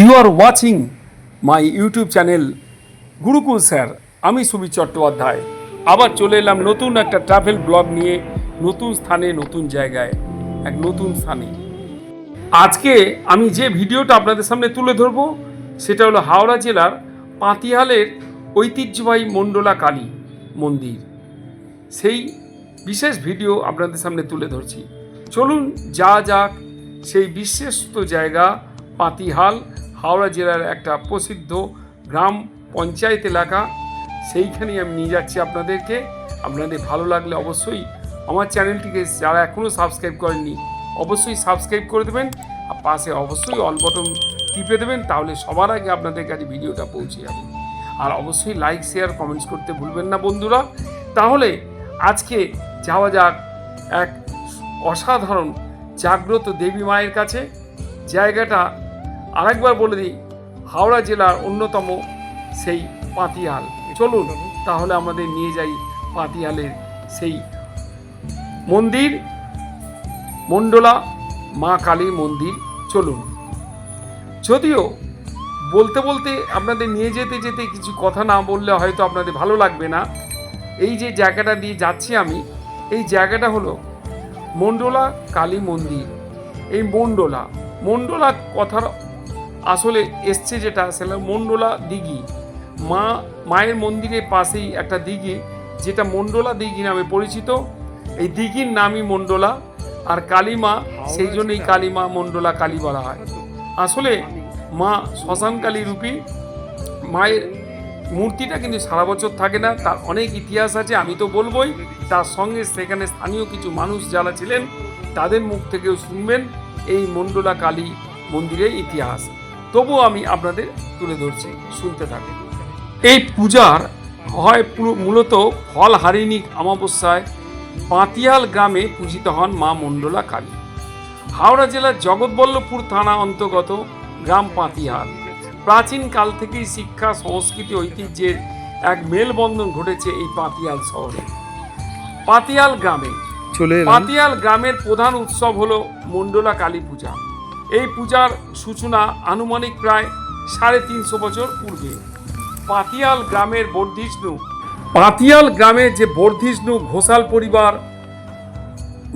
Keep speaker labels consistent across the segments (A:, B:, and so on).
A: You are watching my YouTube channel Gurukul sir আমি সুবীর চট্টোপাধ্যায়। আবার চলে এলাম নতুন একটা ট্রাভেল ব্লগ নিয়ে, নতুন স্থানে, নতুন জায়গায়, এক নতুন স্থানে। আজকে আমি যে ভিডিওটা আপনাদের সামনে তুলে ধরবো, সেটা হলো হাওড়া জেলার পাতিহালের ঐতিহ্যবাহী মণ্ডলা কালী মন্দির। সেই বিশেষ ভিডিও আপনাদের সামনে তুলে ধরছি। চলুন যা যাক, সেই বিশ্বস্ত জায়গা পাতিহাল হাওড়া জেলার একটা প্রসিদ্ধ গ্রাম পঞ্চায়েত এলাকা। সেইখানেই আমি নিয়ে যাচ্ছি আপনাদেরকে। আপনাদের ভালো লাগলে অবশ্যই আমার চ্যানেলটিকে যারা এখনও সাবস্ক্রাইব করেননি, অবশ্যই সাবস্ক্রাইব করে দেবেন। আর পাশে অবশ্যই অল বটন টিপে দেবেন, তাহলে সবার আগে আপনাদের কাছে ভিডিওটা পৌঁছে যাবে। আর অবশ্যই লাইক, শেয়ার, কমেন্টস করতে ভুলবেন না বন্ধুরা। তাহলে আজকে যাওয়া যাক এক অসাধারণ জাগ্রত দেবী মায়ের কাছে। জায়গাটা আরেকবার বলে দিই, হাওড়া জেলার অন্যতম সেই পাতিহাল চলুন তাহলে আমাদের নিয়ে যাই পাতিহালের সেই মন্দির, মণ্ডলা, মা কালী মন্দির। চলুন। যদিও বলতে বলতে আপনাদের নিয়ে যেতে যেতে কিছু কথা না বললে হয়তো আপনাদের ভালো লাগবে না। এই যে জায়গাটা দিয়ে যাচ্ছি আমি, এই জায়গাটা হলো মণ্ডলা কালী মন্দির। এই মণ্ডলা মণ্ডলা কথার আসলে এসছে যেটা, সেটা মণ্ডলা দিঘি। মা, মায়ের মন্দিরের পাশেই একটা দিঘি, যেটা মণ্ডলা দিঘি নামে পরিচিত। এই দিঘির নামই মণ্ডলা আর কালীমা, সেই জন্যই কালীমা মণ্ডলা কালী বলা হয়। আসলে মা শ্মশান কালী রূপী। মায়ের মূর্তিটা কিন্তু সারা বছর থাকে না, তার অনেক ইতিহাস আছে, আমি তো বলবোই। তার সঙ্গে সেখানে স্থানীয় কিছু মানুষ যারা ছিলেন, তাদের মুখ থেকেও শুনবেন এই মণ্ডলা কালী মন্দিরের ইতিহাস। তবুও আমি আপনাদের তুলে ধরছি শুনতে থাকেন। এই পূজার হয় মূলত ফল হারিণী অমাবস্যায় পাতিয়াল গ্রামে পূজিত হন মা মণ্ডলা কালী। হাওড়া জেলার জগৎবল্লভপুর থানা অন্তর্গত গ্রাম পাতিহাল প্রাচীন কাল থেকেই শিক্ষা সংস্কৃতি ঐতিহ্যের এক মেলবন্ধন ঘটেছে এই পাতিয়াল শহরে। পাতিয়াল গ্রামে।
B: চলে
A: পাতিয়াল গ্রামের প্রধান উৎসব হলো মণ্ডলা কালী পূজা। এই পূজার সূচনা আনুমানিক প্রায় সাড়ে তিনশো বছর পূর্বে। পাতিয়াল গ্রামের বর্ধিষ্ণু, পাতিয়াল গ্রামের যে বর্ধিষ্ণু ঘোষাল পরিবার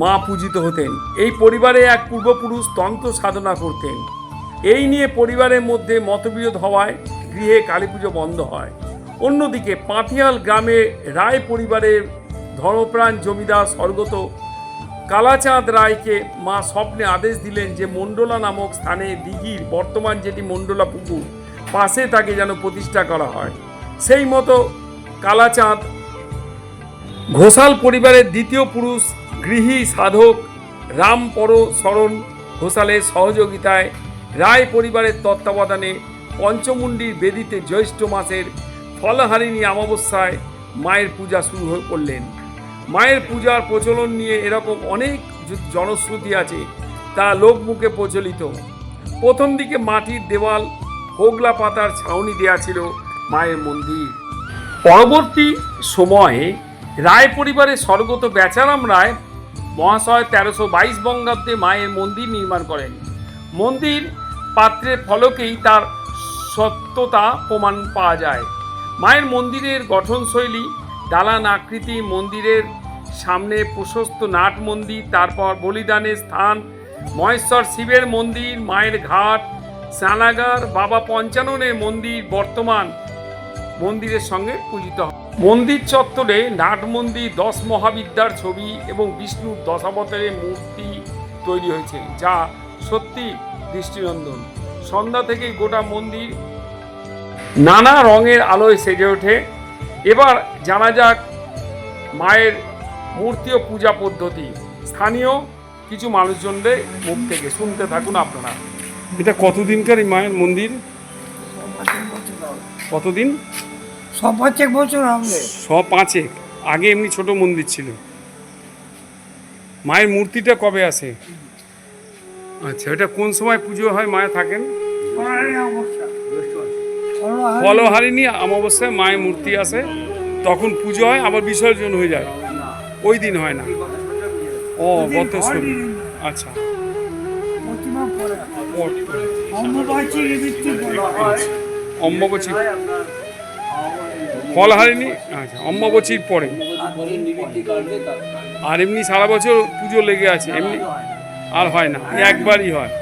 A: মা পূজিত হতেন, এই পরিবারে এক পূর্বপুরুষ তন্ত্র সাধনা করতেন। এই নিয়ে পরিবারের মধ্যে মতবিরোধ হওয়ায় গৃহে কালী পুজো বন্ধ হয়। অন্যদিকে পাতিয়াল গ্রামে রায় পরিবারের ধর্মপ্রাণ জমিদার স্বর্গত কালাচাঁদ রায়কে মা স্বপ্নে আদেশ দিলেন যে মণ্ডলা নামক স্থানে দিঘির বর্তমান যেটি মণ্ডলা পুকুর, পাশে তাকে যেন প্রতিষ্ঠা করা হয়। সেই মতো কালাচাঁদ ঘোষাল পরিবারের দ্বিতীয় পুরুষ গৃহী সাধক রামপর শরণ ঘোষালের সহযোগিতায় রায় পরিবারের তত্ত্বাবধানে পঞ্চমুণ্ডির বেদিতে জ্যৈষ্ঠ মাসের ফলহারিণী অমাবস্যায় মায়ের পূজা শুরু করলেন মায়ের পূজার প্রচলন নিয়ে এরকম অনেক জনশ্রুতি আছে, তা লোকমুখে প্রচলিত। প্রথম দিকে মাটির দেওয়াল হোগলা পাতার ছাউনি দেয়া ছিল মায়ের মন্দির। পরবর্তী সময়ে রায় পরিবারের স্বর্গত বেচারাম রায় মহাশয় তেরোশো বাইশ বঙ্গাব্দে মায়ের মন্দির নির্মাণ করেন। মন্দির পাত্রের ফলকেই তার সত্যতা প্রমাণ পাওয়া যায়। মায়ের মন্দিরের গঠনশৈলী, দালান আকৃতি, মন্দিরের সামনে প্রশস্ত নাট মন্দির, তারপর বলিদানের স্থান, মহেশ্বর শিবের মন্দির, মায়ের ঘাট, স্নানাগার, বাবা পঞ্চাননের মন্দির বর্তমান মন্দিরের সঙ্গে পূজিত হয়। মন্দির চত্বরে নাট মন্দির, দশ মহাবিদ্যার ছবি এবং বিষ্ণুর দশাবতারের মূর্তি তৈরি হয়েছে, যা সত্যি দৃষ্টিনন্দন। সন্ধ্যা থেকেই গোটা মন্দির নানা রঙের আলোয় সেজে ওঠে। এবার জানা যাক মায়ের মূর্তি ও পূজা পদ্ধতি। স্থানীয় কিছু মানুষজনদের মুখ থেকে শুনতে থাকুন আপনারা। এটা কতদিনকার এই মায়ের মন্দির? কতদিন?
C: সব প্রত্যেক বছর হবে।
A: ছ পাঁচেক। আগে এমনি ছোট মন্দির ছিল। মায়ের মূর্তিটা কবে আসে? আচ্ছা এটা কোন সময় পুজো হয়? মায়ে থাকেন? ফলহারিণী অমাবস্যায় মায়ের মূর্তি আসে। তখন পুজো হয় আবার বিসর্জন হয়ে যায়। ওই দিন হয় না। ও গত আচ্ছা।
C: অম্বুবাচী
A: ফল হারেনি? আচ্ছা অম্বুবচীর পরে। আর এমনি সারা বছর পুজো লেগে আছে। এমনি আর হয় না। একবারই হয়।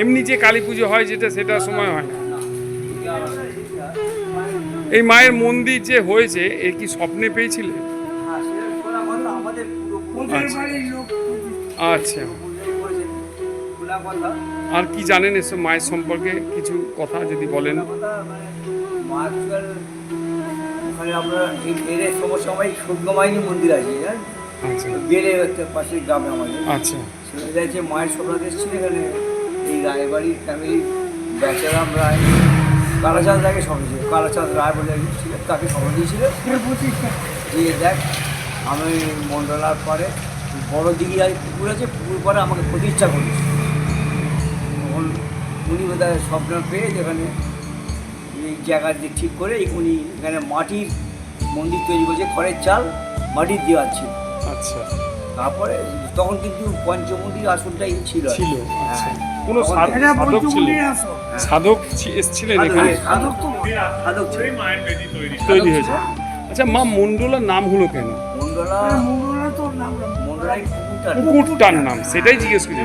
A: এমনি যে কালী পুজো হয় যেটা সেটা সময় হয় না। এই মায়ের মন্দির যে হয়েছে এর কি স্বপ্নে পেয়েছিলে? আচ্ছা। আর কি জানেন এসব মায়ের সম্পর্কে কিছু কথা যদি বলেন?
B: ওখানে আমরা এই বেড়ে সময় সূর্যমাইনী মন্দির আছে জানেন?
A: আচ্ছা।
B: একটা পাশের গ্রামে আমাদের।
A: আচ্ছা।
B: সেখানে যাচ্ছে মায়ের এসেছিল এখানে। এই রায়বাড়ির ফ্যামিলি বেচারাম রায় কালাচাঁদ রায়কে রায় বলে ছিল তাকে স্বপ্ন দিয়েছিল। যে দেখ আমি মন্ডলার পরে বড় দিঘি আর পুকুর আছে পুকুর পরে আমাকে প্রতিষ্ঠা করিস তখন উনি বোধহয় স্বপ্ন পেয়ে যেখানে এই জায়গা যে ঠিক করে উনি এখানে মাটির মন্দির তৈরি করেছে খড়ের চাল মাটির দেওয়া ছিল।
A: আচ্ছা।
B: তারপরে তখন কিন্তু পঞ্চমন্দির আসনটাই ছিল।
A: ছিল আচ্ছা।
B: হ্যাঁ।
A: কোনো
B: তখন
A: সাধ- সাধক ছিলেন সাধক ছি- এসছিলেন
B: সাধক-
A: এখানে?
B: সাধক
C: তো
B: সাধক ছিল।
A: তৈরি হয়েছে। আচ্ছা মা মন্ডলার নাম হলো কেন?
B: মন্ডলা
C: মুন্ডলা তো নাম
A: পুকুরটার নাম। সেটাই জিজ্ঞেস করি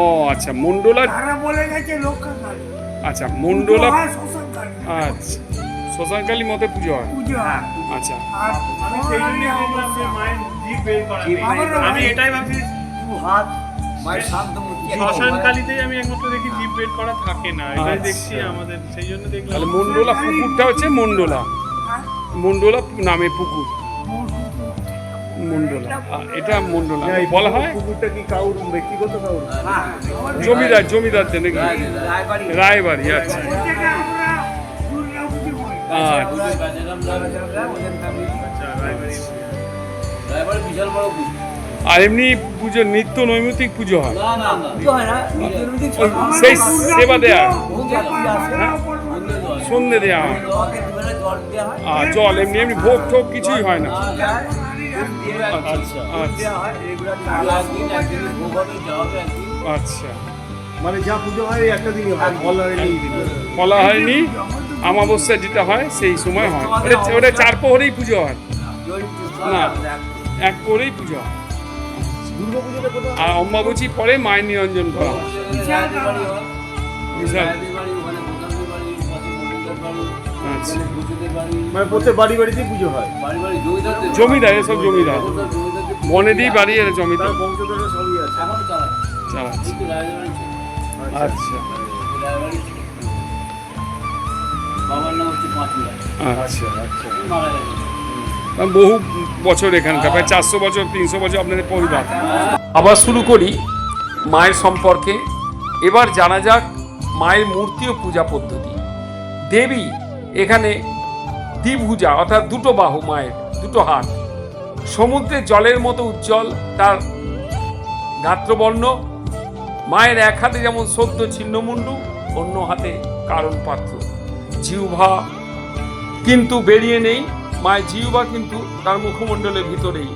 A: ও আচ্ছা মন্ডলা
C: বলে গেছে
A: আচ্ছা মন্ডলা
C: হয় শ্মশান কালী।
A: আচ্ছা শ্মশানকালী মতে পুজো হয়। আচ্ছা।
D: আমি। এটাই ভাবছি।
B: দু হাত মায়ের শান্ত মূর্তি একটা
D: শ্মশান
B: হয়।
D: কালীতেই আমি একমাত্র দেখি করা থাকে না। এটাই
A: আচ্ছা।
D: দেখছি আমাদের সেই জন্য দেখলাম।
A: তাহলে মন্ডলা পুকুরটা হচ্ছে মন্ডলা। মন্ডলা নামে পুকুর। মন্ডলা। আর এটা মন্ডলা। বলা হয়
E: পুকুরটা কি কাউর ব্যক্তিগত কাউর?
B: হ্যাঁ,
A: জমিদার জমিদারদের নাকি?
B: রায়- রায়বাড়ি
A: রায়বাড়ি আচ্ছা। আচ্ছা।
D: আচ্ছা
B: পুজো।
A: আর এমনি পুজো নিত্য নৈমিত্তিক পুজো হয়?
B: হয়।
A: সেই সেবা দেয়া।
B: সন্ধ্যা আছে।
A: হ্যাঁ?
B: জল
A: এমনি এমনি ভোগ ঠোক কিছুই হয় না। আচ্ছা আচ্ছা। আচ্ছা।
E: মানে যা পুজো হয় একটা দিনই হয়। ফল হয়নি।
A: বলা হয়নি। আমাবস্যা যেটা হয় সেই সময় হয়। ওটা ওটা চার প্রহরেই পুজো হয়। না।
B: এক-
A: প্রহরেই পুজো হয়। আর অম্বাবচী পরে মায়ের নিরঞ্জন করা হয়।
B: হয়।
A: বিশাল। আচ্ছা।
E: মানে প্রত্যেক বাড়ি বাড়িতেই পুজো হয়?
B: বাড়ি বাড়ি জমিদারদের
A: জমিদার এসব জমিদার। বনেদি বাড়ি এর জমিদার।
E: বংশধরের সবই আছে।
B: এখনও চালাচ্ছে।
A: আচ্ছা।
B: বাবার নাম হচ্ছে
A: আচ্ছা
E: আচ্ছা।
A: বহু বছর এখানকার প্রায় চারশো বছর তিনশো বছর আপনাদের পরিবার। আবার শুরু করি মায়ের সম্পর্কে। এবার জানা যাক মায়ের মূর্তি ও পূজা পদ্ধতি। দেবী এখানে দ্বিভুজা, অর্থাৎ দুটো বাহু মায়ের, দুটো হাত। সমুদ্রে জলের মতো উজ্জ্বল তার গাত্রবর্ণ। মায়ের এক হাতে যেমন সদ্য ছিন্নমুন্ডু অন্য হাতে কারণ পাত্র। জিহ্বা কিন্তু বেরিয়ে নেই। মায়ের জিহ্বা কিন্তু তার মুখমণ্ডলের ভিতরেই।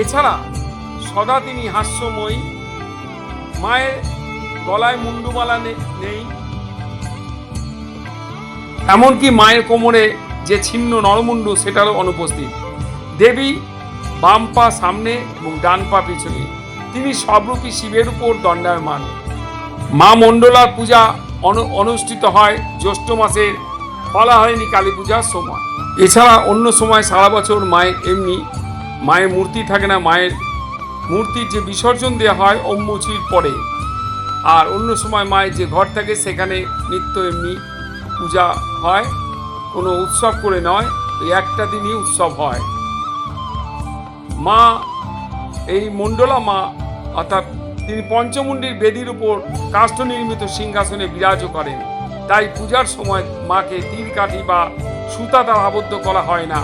A: এছাড়া সদা তিনি হাস্যময়ী। মায়ের গলায় মুন্ডুমালা নেই। এমনকি মায়ের কোমরে যে ছিন্ন নরমুণ্ড সেটারও অনুপস্থিত। দেবী বাম পা সামনে এবং ডান পা পিছনে। তিনি সবরূপী শিবের উপর দণ্ডায়মান। মা মণ্ডলার পূজা অনু- অনুষ্ঠিত হয় জ্যৈষ্ঠ মাসের বলা হয়নি কালী পূজার সময়। এছাড়া অন্য সময় সারা বছর মায়ের এমনি, মায়ের মূর্তি থাকে না, মায়ের মূর্তির যে বিসর্জন দেওয়া হয় অম্বুচির পরে। আর অন্য সময় মায়ের যে ঘর থাকে, সেখানে নিত্য এমনি পূজা হয়, কোনো উৎসব করে নয়, এই একটা দিনই উৎসব হয়। মা, এই মণ্ডলা মা, অর্থাৎ তিনি পঞ্চমুণ্ডির বেদির উপর কাষ্ঠ নির্মিত সিংহাসনে বিরাজ করেন। তাই পূজার সময় মাকে তীর কাঠি বা সুতা দ্বারা আবদ্ধ করা হয় না।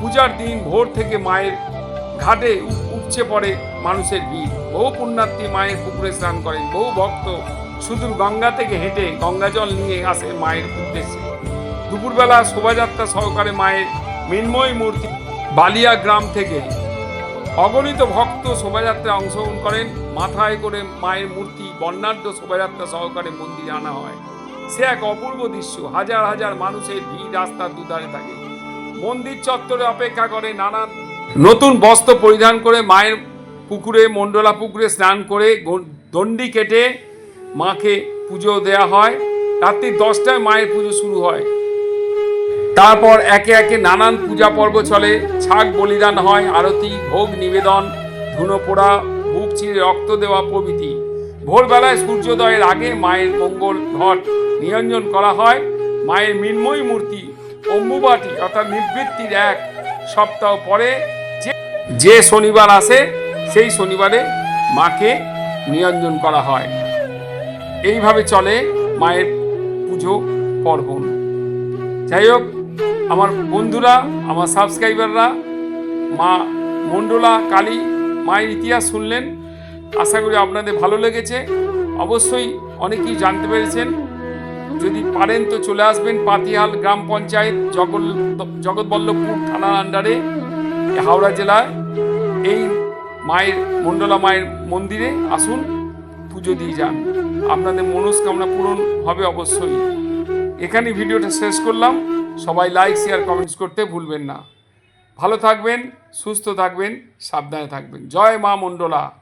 A: পূজার দিন ভোর থেকে মায়ের ঘাটে উপচে পড়ে মানুষের ভিড়। বহু পুণ্যার্থী মায়ের পুকুরে স্নান করেন। বহু ভক্ত সুদূর গঙ্গা থেকে হেঁটে গঙ্গা জল নিয়ে আসে মায়ের উদ্দেশ্যে। দুপুরবেলা শোভাযাত্রা সহকারে মায়ের মৃন্ময় মূর্তি বালিয়া গ্রাম থেকে অগণিত ভক্ত শোভাযাত্রায় অংশগ্রহণ করেন। মাথায় করে মায়ের মূর্তি বর্ণাঢ্য শোভাযাত্রা সহকারে মন্দিরে আনা হয়। সে এক অপূর্ব দৃশ্য, হাজার হাজার মানুষের ভিড় রাস্তার দুধারে থাকে। মন্দির চত্বরে অপেক্ষা করে নানান নতুন বস্ত্র পরিধান করে মায়ের পুকুরে মণ্ডলা পুকুরে স্নান করে দণ্ডি কেটে মাকে পুজো দেয়া হয়। রাত্রি দশটায় মায়ের পুজো শুরু হয়। তারপর একে একে নানান পূজা পর্ব চলে। ছাগ বলিদান হয়, আরতি, ভোগ নিবেদন ধুনো পোড়া বুক চিরে রক্ত দেওয়া প্রভৃতি। ভোরবেলায় সূর্যোদয়ের আগে মায়ের মঙ্গল ঘট নিরঞ্জন করা হয়। মায়ের মৃন্ময়ী মূর্তি অম্বুবাটি অর্থাৎ নিবৃত্তির এক সপ্তাহ পরে যে শনিবার আসে, সেই শনিবারে মাকে নিরঞ্জন করা হয়। এইভাবে চলে মায়ের পুজো পার্বণ। যাই হোক, আমার বন্ধুরা, আমার সাবস্ক্রাইবাররা, মা মণ্ডলা কালী মায়ের ইতিহাস শুনলেন। আশা করি আপনাদের ভালো লেগেছে। অবশ্যই অনেকেই জানতে পেরেছেন। যদি পারেন তো চলে আসবেন পাতিহাল গ্রাম পঞ্চায়েত জগৎ জগৎবল্লভপুর থানার আন্ডারে, হাওড়া জেলায়। এই মায়ের মণ্ডলা মায়ের মন্দিরে আসুন, পুজো দিয়ে যান। আপনাদের মনস্কামনা পূরণ হবে অবশ্যই। এখানে ভিডিওটা শেষ করলাম। সবাই লাইক শেয়ার কমেন্টস করতে ভুলবেন না। ভালো থাকবেন, সুস্থ থাকবেন, সাবধানে থাকবেন। জয় মা মণ্ডলা।